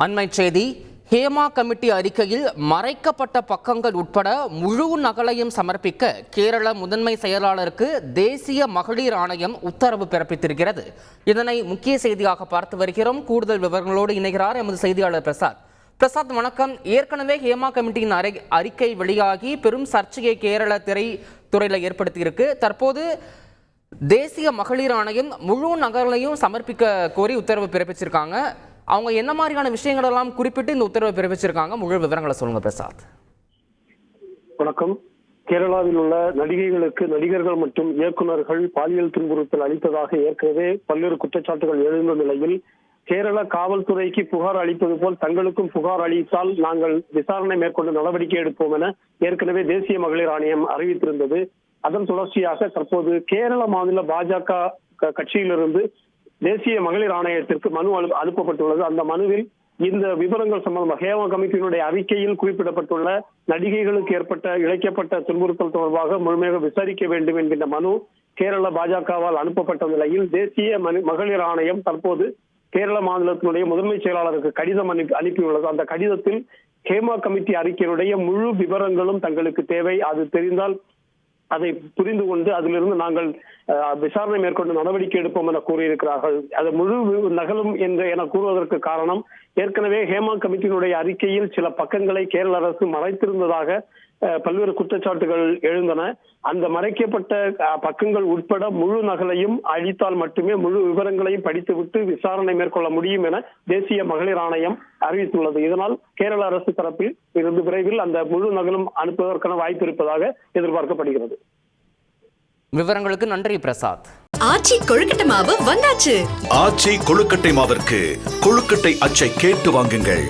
அண்மை செய்தி ஹேமா கமிட்டி அறிக்கையில் மறைக்கப்பட்ட பக்கங்கள் உட்பட முழு நகலையும் சமர்ப்பிக்க கேரள முதன்மை செயலாளருக்கு தேசிய மகளிர் ஆணையம் உத்தரவு பிறப்பித்திருக்கிறது. இதனை முக்கிய செய்தியாக பார்த்து வருகிறோம். கூடுதல் விவரங்களோடு இணைகிறார் எமது செய்தியாளர் பிரசாத். பிரசாத் வணக்கம். ஏற்கனவே ஹேமா கமிட்டியின் அறை அறிக்கை வெளியாகி பெரும் சர்ச்சையை கேரள திரைத்துறையில் ஏற்படுத்தியிருக்கு. தற்போது தேசிய மகளிர் ஆணையம் முழு நகலையும் சமர்ப்பிக்க கோரி உத்தரவு பிறப்பிச்சிருக்காங்க. அவங்க என்ன மாதிரியான விஷயங்கள் எல்லாம் குறிப்பிட்டு இந்த உத்தரவை பிறப்பிச்சிருக்காங்க? முழு விவரங்களை சொல்லுங்க பிரசாத். வணக்கம். கேரளாவில் உள்ள நடிகைகளுக்கு நடிகர்கள் மற்றும் இயக்குநர்கள் பாலியல் துன்புறுத்தல் அளித்ததாக ஏற்கனவே பல்வேறு குற்றச்சாட்டுகள் எழுந்த நிலையில் கேரள காவல்துறைக்கு புகார் அளிப்பது போல் தங்களுக்கும் புகார் அளித்தால் நாங்கள் விசாரணை மேற்கொண்டு நடவடிக்கை எடுப்போம் என ஏற்கனவே தேசிய மகளிர் ஆணையம் அறிவித்திருந்தது. அதன் தொடர்ச்சியாக தற்போது கேரள மாநில பாஜக க- கட்சியிலிருந்து தேசிய மகளிர் ஆணையத்திற்கு மனு அனுப்பப்பட்டுள்ளது. அந்த மனுவில் இந்த விவரங்கள் சம்பந்தமாக ஹேமா கமிட்டியினுடைய அறிக்கையில் குறிப்பிடப்பட்டுள்ள நடிகைகளுக்கு ஏற்பட்ட இழைக்கப்பட்ட துன்புறுத்தல் தொடர்பாக முழுமையாக விசாரிக்க வேண்டும் என்கின்ற மனு கேரள பாஜகவால் அனுப்பப்பட்ட நிலையில் தேசிய மகளிர் ஆணையம் தற்போது கேரள மாநிலத்தினுடைய முதன்மை செயலாளருக்கு கடிதம் அனுப்பி அனுப்பியுள்ளது. அந்த கடிதத்தில் ஹேமா கமிட்டி அறிக்கையினுடைய முழு விவரங்களும் தங்களுக்கு தேவை. அது தெரிந்தால் அதை புரிந்து கொண்டு அதிலிருந்து நாங்கள் விசாரணை மேற்கொண்டு நடவடிக்கை எடுப்போம் என கூறியிருக்கிறார்கள். அது முழு நகலும் என்று என கூறுவதற்கு காரணம் ஏற்கனவே ஹேமா கமிட்டியினுடைய அறிக்கையில் சில பக்கங்களை கேரள அரசு மறைத்திருந்ததாக பல்வேறு குற்றச்சாட்டுகள் எழுந்தன. அந்த மறைக்கப்பட்ட பக்கங்கள் உட்பட முழு நகலையும் அழித்தால் மட்டுமே முழு விவரங்களையும் படித்துவிட்டு விசாரணை மேற்கொள்ள முடியும் என தேசிய மகளிர் ஆணையம் அறிவித்துள்ளது. இதனால் கேரள அரசு தரப்பில் இருந்து விரைவில் அந்த முழு நகலும் அனுப்புவதற்கான வாய்ப்பு இருப்பதாக எதிர்பார்க்கப்படுகிறது. விவரங்களுக்கு நன்றி பிரசாத். ஆச்சி கொழுக்கட்டை மாவு வந்தாச்சு. ஆச்சி கொழுக்கட்டை மாவிற்கு கொழுக்கட்டை அச்சை கேட்டு வாங்குங்கள்.